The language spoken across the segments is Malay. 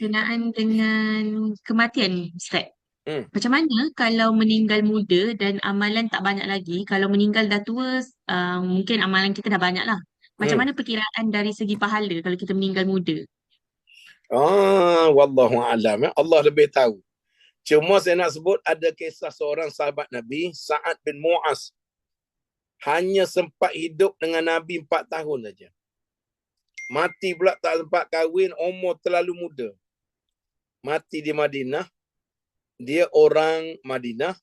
berkenaan dengan kematian ni, Ustaz. Hmm. Macam mana kalau meninggal muda dan amalan tak banyak lagi, kalau meninggal dah tua, uh, mungkin amalan kita dah banyak lah. Macam Hmm. mana perkiraan dari segi pahala kalau kita meninggal muda? Ah, wallahu alam. ya. Allah lebih tahu. Cuma saya nak sebut ada kisah seorang sahabat Nabi, Sa'ad bin Mu'az. Hanya sempat hidup dengan Nabi empat tahun saja. Mati pula tak sempat kahwin, umur terlalu muda. Mati di Madinah. Dia orang Madinah.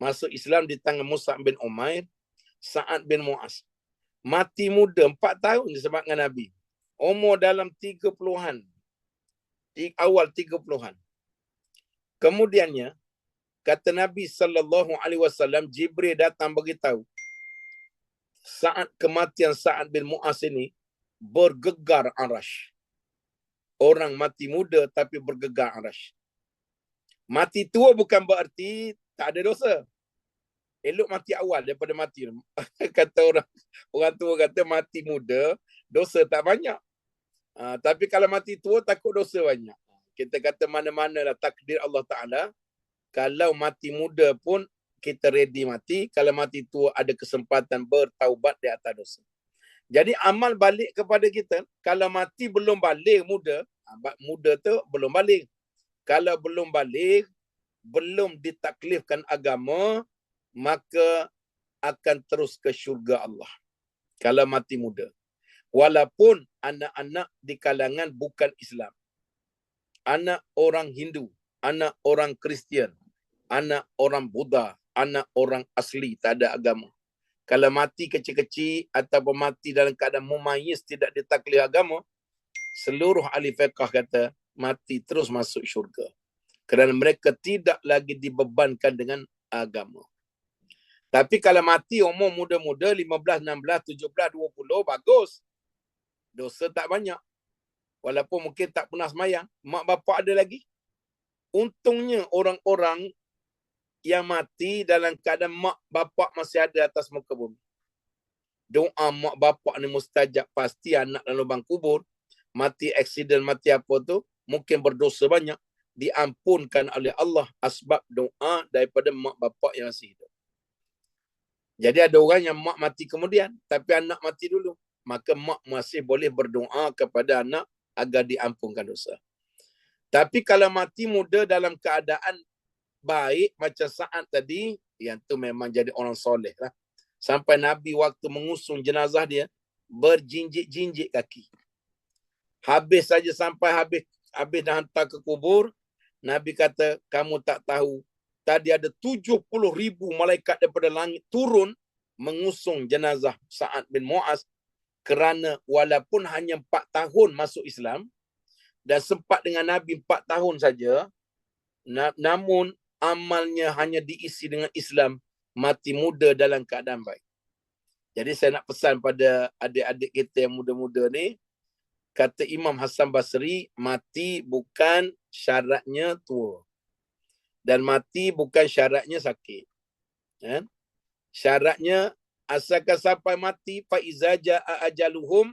Masuk Islam di tangan Musa bin Umair. Sa'ad bin Mu'az. Mati muda, empat tahun disebut dengan Nabi. Umur dalam tiga puluhan. Awal tiga puluhan. Kemudiannya, kata Nabi sallallahu alaihi wasallam Jibril datang beritahu saat kematian Sa'ad bin Mu'az ini bergegar arash. Orang mati muda tapi bergegar arash. Mati tua bukan berarti tak ada dosa. Elok mati awal daripada mati. kata orang orang tua kata mati muda, dosa tak banyak. Uh, tapi kalau mati tua takut dosa banyak. Kita kata mana-mana lah takdir Allah Ta'ala. Kalau mati muda pun kita ready mati. Kalau mati tua ada kesempatan bertaubat di atas dosa. Jadi amal balik kepada kita. Kalau mati belum balik muda. Muda tu belum balik. Kalau belum balik. Belum ditaklifkan agama. Maka akan terus ke syurga Allah. Kalau mati muda. Walaupun anak-anak di kalangan bukan Islam anak orang Hindu, anak orang Kristian, anak orang Buddha, anak orang asli, tak ada agama. Kalau mati kecil-kecil atau mati dalam keadaan mumayyiz tidak ditaklif agama, seluruh ahli fiqh kata mati terus masuk syurga. Kerana mereka tidak lagi dibebankan dengan agama. Tapi kalau mati umur muda-muda 15, 16, 17, 20 bagus. Dosa tak banyak. Walaupun mungkin tak pernah semayang. Mak bapak ada lagi. Untungnya orang-orang yang mati dalam keadaan mak bapak masih ada atas muka bumi. Doa mak bapak ni mustajab. Pasti anak dalam lubang kubur. Mati aksiden, mati apa tu. Mungkin berdosa banyak. Diampunkan oleh Allah. Asbab doa daripada mak bapak yang masih hidup. Jadi ada orang yang mak mati kemudian. Tapi anak mati dulu. Maka mak masih boleh berdoa kepada anak agar diampunkan dosa. Tapi kalau mati muda dalam keadaan baik macam saat tadi, yang tu memang jadi orang soleh lah. Sampai Nabi waktu mengusung jenazah dia, berjinjik-jinjik kaki. Habis saja sampai habis habis dah hantar ke kubur, Nabi kata, kamu tak tahu, tadi ada 70 ribu malaikat daripada langit turun mengusung jenazah Sa'ad bin Mu'az kerana walaupun hanya empat tahun masuk Islam dan sempat dengan Nabi empat tahun saja, namun amalnya hanya diisi dengan Islam, mati muda dalam keadaan baik. Jadi saya nak pesan pada adik-adik kita yang muda-muda ni, kata Imam Hassan Basri, mati bukan syaratnya tua. Dan mati bukan syaratnya sakit. Ya? Syaratnya asalkan sampai mati fa iza jaa ajaluhum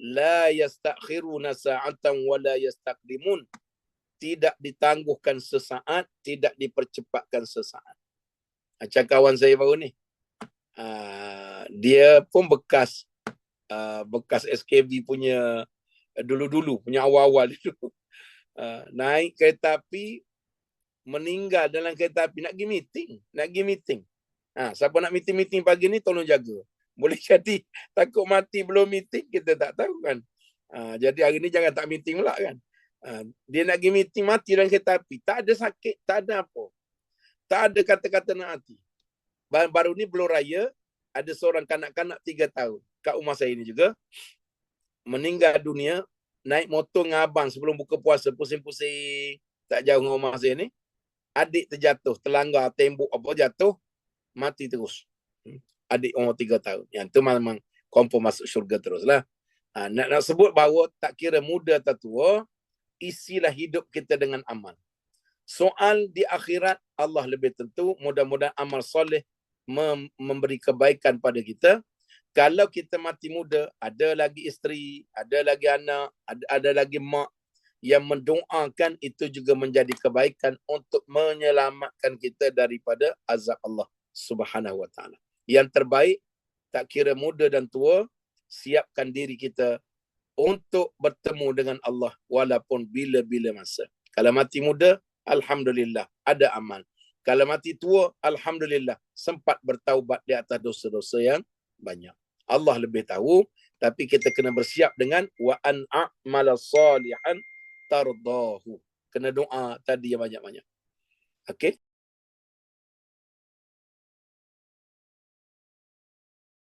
la yastakhiruna sa'atan wa la yastaqdimun tidak ditangguhkan sesaat tidak dipercepatkan sesaat macam kawan saya baru ni uh, dia pun bekas uh, bekas SKB punya uh, dulu-dulu punya awal-awal itu uh, naik kereta api meninggal dalam kereta api nak pergi meeting nak pergi meeting Ha, siapa nak meeting-meeting pagi ni tolong jaga. Boleh jadi takut mati belum meeting kita tak tahu kan. Ha, jadi hari ni jangan tak meeting pula kan. Ha, dia nak pergi meeting mati dalam kereta api. Tak ada sakit, tak ada apa. Tak ada kata-kata nak mati. Baru ni belum raya, ada seorang kanak-kanak tiga tahun. Kat rumah saya ni juga. Meninggal dunia, naik motor dengan abang sebelum buka puasa, pusing-pusing. Tak jauh dengan rumah saya ni. Adik terjatuh, terlanggar tembok apa jatuh, mati terus. Adik umur tiga tahun. Yang tu memang confirm masuk syurga terus lah. Ha, nak, nak sebut bahawa tak kira muda atau tua, isilah hidup kita dengan amal. Soal di akhirat, Allah lebih tentu. Mudah-mudahan amal soleh mem- memberi kebaikan pada kita. Kalau kita mati muda, ada lagi isteri, ada lagi anak, ada, ada lagi mak. yang mendoakan itu juga menjadi kebaikan untuk menyelamatkan kita daripada azab Allah Subhanahu wa taala. Yang terbaik tak kira muda dan tua, siapkan diri kita untuk bertemu dengan Allah walaupun bila-bila masa. Kalau mati muda, alhamdulillah ada amal. Kalau mati tua, alhamdulillah sempat bertaubat di atas dosa-dosa yang banyak. Allah lebih tahu, tapi kita kena bersiap dengan wa an a'mala salihan tardahu. Kena doa tadi yang banyak-banyak. Okey?